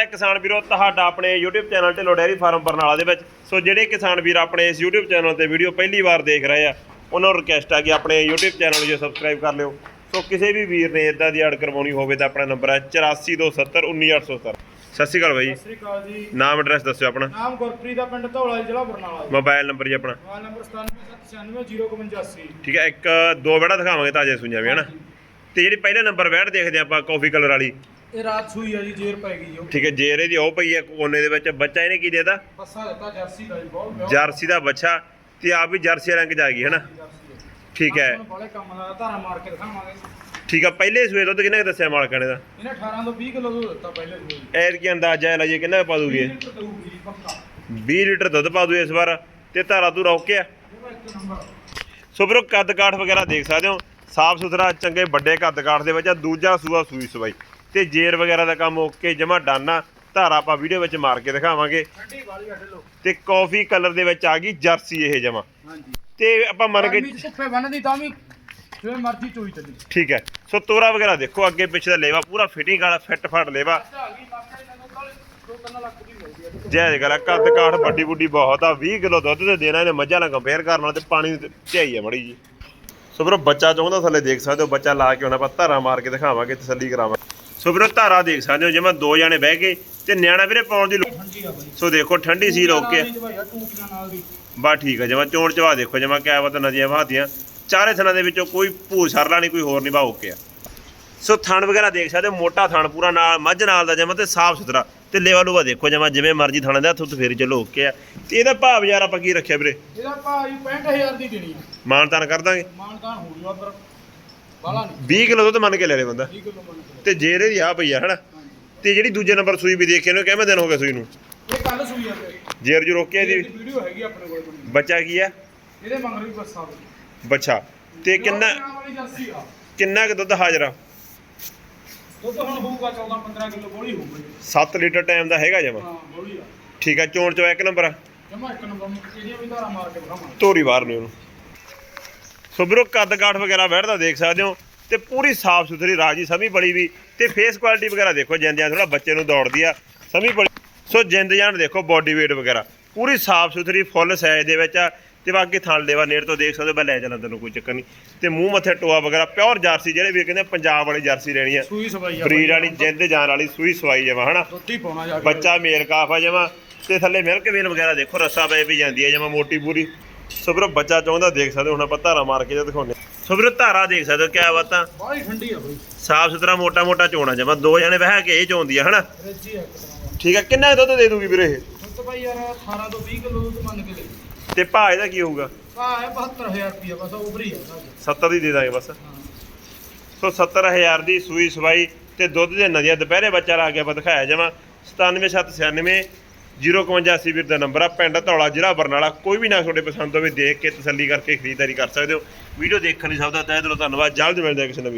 ਹੈ ਕਿਸਾਨ ਵੀਰੋ ਤੁਹਾਡਾ ਆਪਣੇ YouTube channel Dhillon dairy farm Barnala ਦੇ ਵਿੱਚ। ਸੋ ਜਿਹੜੇ ਕਿਸਾਨ ਵੀਰ ਆਪਣੇ ਇਸ YouTube ਚੈਨਲ ਤੇ ਵੀਡੀਓ ਪਹਿਲੀ ਵਾਰ ਦੇਖ ਰਹੇ ਆ ਉਹਨਾਂ ਨੂੰ ਰਿਕਵੈਸਟ ਆ ਕਿ ਆਪਣੇ YouTube ਚੈਨਲ ਨੂੰ ਜੋ ਸਬਸਕ੍ਰਾਈਬ ਕਰ ਲਿਓ। ਸੋ ਕਿਸੇ ਵੀ ਵੀਰ ਨੇ ਇਦਾਂ ਦੀ ਐਡ ਕਰਵਾਉਣੀ ਹੋਵੇ ਤਾਂ ਆਪਣਾ ਨੰਬਰ ਹੈ 8427191870 ਸਤਿ ਸ਼੍ਰੀ ਅਕਾਲ ਬਾਈ। ਸਤਿ ਸ੍ਰੀ ਅਕਾਲ ਜੀ। ਨਾਮ ਐਡਰੈਸ ਦੱਸਿਓ ਆਪਣਾ। ਨਾਮ ਗੁਰਪ੍ਰੀਤ ਦਾ ਪਿੰਡ ਧੌਲਾ ਜ਼ਿਲ੍ਹਾ ਬਰਨਾਲਾ ਜੀ। ਮੋਬਾਈਲ ਨੰਬਰ ਜੀ ਆਪਣਾ। ਮੋਬਾਈਲ ਨੰਬਰ 97799085 ਠੀਕ ਹੈ ਇੱਕ ਦੋ ਵਿਹੜਾ ਦਿਖਾਵਾਂਗੇ ਤਾਜੇ ਸੁਈਆਂ ਵੀ ਹਨਾ ਤੇ ਜਿਹੜੀ ਪਹਿਲੇ ਨੰਬਰ ਵੈੜ ਦੇਖਦੇ ਆਪਾਂ ਕਾਫੀ ਕਲਰ ਵਾਲੀ। ਇਹ ਰਾਤ ਸੂਈ ਆ ਜੀ ਜੇਰ ਪੈ ਗਈ ਉਹ। ਠੀਕ ਹੈ ਜੇਰੇ ਦੀ ਉਹ ਪਈ ਹੈ ਕੋਨੇ ਦੇ ਵਿੱਚ। ਬੱਚਾ ਇਹਨੇ ਕੀ ਬੱਸਾ ਦਿੱਤਾ ਜਰਸੀ ਦਾ ਜੀ ਬਹੁਤ ਪਿਓਰ ਜਰਸੀ ਦਾ ਬੱਚਾ ਤੇ ਆਪ ਵੀ ਜਰਸੀ ਰੰਗ ਚ ਆ ਗਈ ਹਨਾ। ਠੀਕ ਹੈ। ਆਪਾਂ ਨੂੰ ਬੜੇ ਕੰਮ ਦਾ ਧਾਰਾ ਮਾਰ ਕੇ ਦਿਖਾਵਾਂਗੇ। ਠੀਕ ਆ ਪਹਿਲੇ ਸੂਏ ਦੁੱਧ ਕਿੰਨਾ ਦੱਸਿਆ ਮਾਲਕਾਂ ਨੇ ਦਾ ਇਹਨੇ 18 ਤੋਂ 20 ਕਿਲੋ ਦੁੱਧ ਦਿੱਤਾ ਪਹਿਲੇ ਸੂਈ ਐਰ ਕੀ ਅੰਦਾਜ਼ਾ ਹੈ ਲਈਏ ਕਿੰਨਾ ਪਾ ਦੂਗੀ ਇਹ? ਲੀਟਰ ਦਊਗੀ ਜੀ ਪੱਕਾ। 20 ਲੀਟਰ ਦੁੱਧ ਪਾ ਦੂ ਇਸ ਵਾਰ ਤੇ ਧਾਰਾ ਤੂੰ ਰੋਕਿਆ ਸੋ ਵੀਰੋ ਕੱਦ ਕਾਠ ਵਗੈਰਾ ਦੇਖ ਸਕਦੇ ਹੋ। ਸਾਫ਼ ਸੁਥਰਾ ਚੰਗੇ ਵੱਡੇ ਕੱਦ ਕਾਠ ਦੇ ਵਿੱਚ ਦੂਜਾ ਸੂਆ ਸੂਈ ਸਵਾਈ। ਤੇ ਜੇਰ ਵਗੈਰਾ ਦਾ ਕੰਮ ਓਕੇ ਜਮਾ ਡਾਨਾ ਧਾਰਾ ਆਪਾਂ ਵੀਡੀਓ ਵਿੱਚ ਮਾਰ ਕੇ ਦਿਖਾਵਾਂਗੇ। ਠੰਡੀ ਵਾਲੀ ਅੱਡ ਲੋ ਤੇ ਕਾਫੀ ਕਲਰ ਦੇ ਵਿੱਚ ਆ ਗਈ ਜਰਸੀ ਇਹ ਜਮਾ। ਹਾਂਜੀ। ਤੇ ਆਪਾਂ ਮੰਨ ਕੇ ਗਰਮੀ ਚ ਧੁੱਪੇ ਬੰਨਦੀ ਤਾਂ ਵੀ ਜਿਵੇਂ ਮਰਜ਼ੀ ਚੋਈ ਚੱਲੀ। ਠੀਕ ਹੈ। ਸੋ ਤੋਰਾ ਵਗੈਰਾ ਦੇਖੋ ਅੱਗੇ ਪਿੱਛੇ ਦਾ ਲੇਵਾ ਪੂਰਾ ਫਿਟਿੰਗ ਵਾਲਾ ਫਿੱਟ ਫੜ ਲੇਵਾ ਆ ਗਈ ਮਾਰਕਾ ਇਹਨਾਂ ਕੋਲ 2-3 ਲੱਖ ਦੀ ਮਿਲਦੀ ਹੈ ਜੈ ਜਗਲਾ ਕੱਦ ਕਾਠ ਵੱਡੀ ਬੁੱਡੀ ਬਹੁਤ ਆ 20 ਕਿਲੋ ਦੁੱਧ ਤੇ ਦੇਣਾ ਇਹਨੇ ਮੱਝਾਂ ਨਾਲ ਕੰਪੇਅਰ ਕਰਨ ਨਾਲ ਤੇ ਪਾਣੀ ਝਾਈ ਆ ਮੜੀ ਜੀ ਸੋ ਵੀਰੋ ਬੱਚਾ ਚਾਹੁੰਦਾ ਥੱਲੇ ਦੇਖ ਸਕਦੇ ਹੋ ਬੱਚਾ ਲਾ ਕੇ ਹੁਣ ਆਪਾਂ ਧਾਰਾ ਮਾਰ ਕੇ ਦਿਖਾਵਾਂਗੇ ਤਸੱਲੀ ਕਰਾਵਾਂਗੇ। ਸੋ ਵੀਰੋ ਧਾਰਾ ਦੇਖ ਸਕਦੇ ਹੋ ਜਿਵੇਂ ਦੋ ਜਾਣੇ ਬਹਿ ਕੇ ਤੇ ਨਿਆਣਾ ਵੀਰੇ ਪਾਉਣ ਦੀ ਲੋੜ ਠੰਡੀ ਆ ਬਾਈ। ਸੋ ਦੇਖੋ ਠੰਡੀ ਸੀ ਓਕੇ ਟੂਟੀਆਂ ਨਾਲ ਦੀ ਬਾ ਠੀਕ ਆ ਜਮਾ ਚੋਣ ਚਵਾ ਦੇਖੋ ਜਮਾ ਕਿਆ ਬਤ ਨਦੀਆਂ ਵਹਾਦੀਆਂ ਚਾਰੇ ਥਣਾਂ ਦੇ ਵਿੱਚੋਂ ਕੋਈ ਭੂ ਸਰਲਾ ਨਹੀਂ ਕੋਈ ਹੋਰ ਨਹੀਂ ਬਾ ਓਕੇ ਆ। ਸੋ ਥਣ ਵਗੈਰਾ ਦੇਖ ਸਕਦੇ ਹੋ, ਮੋਟਾ ਥਣ ਪੂਰਾ ਨਾਲ ਮੱਝ ਨਾਲ ਦਾ ਜਮਾ ਤੇ ਸਾਫ਼ ਸੁਥਰਾ। ਤੇ ਲੇਵਾ ਲੂਵਾ ਦੇਖੋ ਜਮਾ ਜਿਵੇਂ ਮਰਜ਼ੀ ਥਣ ਦਾ ਹੱਥ ਉੱਤ ਫੇਰ ਚੱਲੋ ਓਕੇ ਆ। ਤੇ ਇਹਦਾ ਭਾਵ ਯਾਰ ਆਪਾਂ ਕੀ ਰੱਖਿਆ ਵੀਰੇ? ਇਹਦਾ ਭਾਅ ਜੀ 65000 ਦੀ ਦੇਣੀ ਮਾਨਤਾਨ ਕਰ ਦਾਂਗੇ। ਮਾਨਤਾਨ ਹੋ ਜੂਗਾ ਪਰ ਬਾਲਾ ਨਹੀਂ। 20 ਕਿਲੋ ਦੁੱਧ ਮੰਨ ਕੇ ਲੈ ਲੈ ਬੰਦਾ। 20 ਕਿਲੋ ਮੰਨ ਕੇ ਤੇ ਜੇਰੇ ਦੀ ਆ ਪਈ ਆ ਹਨਾ? ਤੇ ਜਿਹੜੀ ਦੂਜੇ ਨੰਬਰ ਸੂਈ ਵੀ ਦੇਖੇ ਨੂੰ ਕਿਵੇਂ ਦਿਨ ਹੋ ਗਏ ਸੂਈ ਨੂੰ? ਇਹ ਕੱਲ ਸੂਈ ਆ ਤੇ ਜੇਰ ਜੂ ਰੋਕਿਆ ਇਹਦੀ ਵੀਡੀਓ ਹੈਗੀ ਆਪਣੇ ਕੋਲ ਬੱਚਾ ਕੀ ਆ? ਇਹਦੇ ਮੰਗਰ ਵੀ ਬੱਸਾ ਬੱਚਾ। ਤੇ ਕਿੰਨਾ ਕਿੰਨਾ ਕੁ ਦੁੱਧ ਹਾਜ਼ਰ ਆ? ਦੁੱਧ ਹੁਣ ਹੋਊਗਾ 14 15 ਕਿਲੋ ਬੋਲੀ ਹੋਊਗੀ। 7 ਲੀਟਰ ਟਾਈਮ ਦਾ ਹੈਗਾ ਜਮਾ। ਹਾਂ ਬੋਲੀ ਆ। ਠੀਕ ਆ ਚੋਣ ਚੋ ਇੱਕ ਨੰਬਰ ਆ। ਜਮਾ ਇੱਕ ਨੰਬਰ ਇਹਦੀਆਂ ਵੀ ਧਾਰਾ ਮਾਰ ਕੇ ਦਿਖਾਵਾਂਗੇ ਧੋਰੀ ਬਾਹਰ ਨੇ ਉਹਨੂੰ। ਸੋ ਵੀਰੋ ਕੱਦ ਕਾਠ ਵਗੈਰਾ ਬੈਠਦਾ ਦੇਖ ਸਕਦੇ ਹੋ। ਤੇ ਪੂਰੀ ਸਾਫ਼ ਸੁਥਰੀ ਰਾਜੀ ਸਮੀ ਬੜੀ ਵੀ ਤੇ ਫੇਸ ਕੁਆਲਿਟੀ ਵਗੈਰਾ ਦੇਖੋ ਜਿੰਦਿਆਂ ਥੋੜਾ ਬੱਚੇ ਨੂੰ ਦੌੜਦੀ ਆ ਸਮੀ ਬੜੀ ਸੋ ਜਿੰਦ ਜਾਨ ਦੇਖੋ ਬਾਡੀ weight ਵਗੈਰਾ। ਪੂਰੀ ਸਾਫ਼ ਸੁਥਰੀ ਫੁੱਲ ਸਾਈਜ਼ ਦੇ ਵਿੱਚ ਆ ਤੇ ਬਾਕੀ ਥਣ ਦੇਵਾ ਨੇੜ ਤੋਂ ਦੇਖ ਸਕਦੇ ਮੈਂ ਲੈ ਜਾਣਾ ਤੈਨੂੰ ਕੋਈ ਚੱਕਰ ਨਹੀਂ। ਤੇ ਮੂੰਹ ਮੱਥੇ ਟੋਆ ਵਗੈਰਾ ਪਿਓਰ ਜਰਸੀ ਜਿਹੜੇ ਵੀ ਕਹਿੰਦੇ ਪੰਜਾਬ ਵਾਲੀ ਜਰਸੀ ਲੈਣੀ ਆ। ਸੂਈ ਸਵਾਈ ਆ ਬਰੀਡ ਵਾਲੀ ਜਿੰਦ ਜਾਨ ਵਾਲੀ ਸੂਈ ਸਵਾਈ ਜਮਾ ਹਨਾ? ਦੁੱਧ ਪਾਉਣਾ ਜਾ ਬੱਚਾ ਮੇਲ ਕਾਫ ਆ ਜਮਾ ਤੇ ਥੱਲੇ ਮਿਲਕ ਵੇਲ ਵਗੈਰਾ ਦੇਖੋ ਰੱਸਾ ਪਏ ਵੀ ਜਾਂਦੀ ਹੈ ਜਮਾ ਮੋਟੀ ਪੂਰੀ। ਸੋ ਵੀਰੋ ਬੱਚਾ ਚਾਹੁੰਦਾ ਦੇਖ ਸਕਦੇ ਹੋ ਹੁਣ ਆਪਾਂ ਧਾਰਾ ਮਾਰ ਕੇ ਜੇ ਦਿਖਾਉਂਦੇ ਸੋ ਵੀਰੋ ਧਾਰਾ ਦੇਖ ਸਕਦੇ ਹੋ ਕਿਆ ਬਾਤਾਂ ਬਾਹਲੀ ਠੰਡੀ ਆ ਬਈ। ਸਾਫ਼ ਸੁਥਰਾ ਮੋਟਾ ਮੋਟਾ ਚੋਣਾ ਜਮਾ ਦੋ ਜਣੇ ਬਹਿ ਕੇ ਇਹ ਚੋਂਦੀ ਆ ਹਨਾ? ਰੱਜੀ ਆ ਇੱਕ ਤਰ੍ਹਾਂ ਦਾ। ਠੀਕ ਆ ਕਿੰਨਾ ਦੁੱਧ ਦੇ ਦੂਗੀ ਵੀਰੇ ਇਹ? ਦੁੱਧ ਭਾਈ ਯਾਰ 18 ਤੋਂ 20 ਕਿਲੋ ਦੁੱਧ ਮੰਨ ਕੇ ਲੈ ਤੇ ਭਾਅ ਇਹਦਾ ਕੀ ਹੋਊਗਾ? ਹੈ 72000 ਰੁਪਏ ਬਸ ਉਭਰੀ ਆ ਸਾਡੇ 70 ਦੀ ਦੇ ਦਾਂਗੇ ਬਸ। ਹਾਂ। ਸੋ 70000 ਦੀ ਸੂਈ ਸਵਾਈ ਤੇ ਦੁੱਧ ਦੇ ਨਦੀਆਂ ਦੁਪਹਿਰੇ ਬੱਚਾ ਲਾ ਕੇ ਆਪਾਂ ਦਿਖਾਇਆ ਜਮਾ 97796 085 ਵੀਰ ਦਾ ਨੰਬਰ ਆ, ਪਿੰਡ ਧੌਲਾ, ਜ਼ਿਲ੍ਹਾ ਬਰਨਾਲਾ। ਕੋਈ ਵੀ ਨਾ ਤੁਹਾਡੇ ਪਸੰਦ ਹੋਵੇ, ਦੇਖ ਕੇ ਤਸੱਲੀ ਕਰਕੇ ਖਰੀਦਦਾਰੀ ਕਰ ਸਕਦੇ ਹੋ। ਵੀਡੀਓ ਦੇਖਣ ਲਈ ਸਭ ਦਾ ਤਹਿ ਦਿਲੋਂ ਧੰਨਵਾਦ। ਜਲਦ ਮਿਲਦੇ ਹਾਂ ਕਿਸੇ ਨਵੀਂ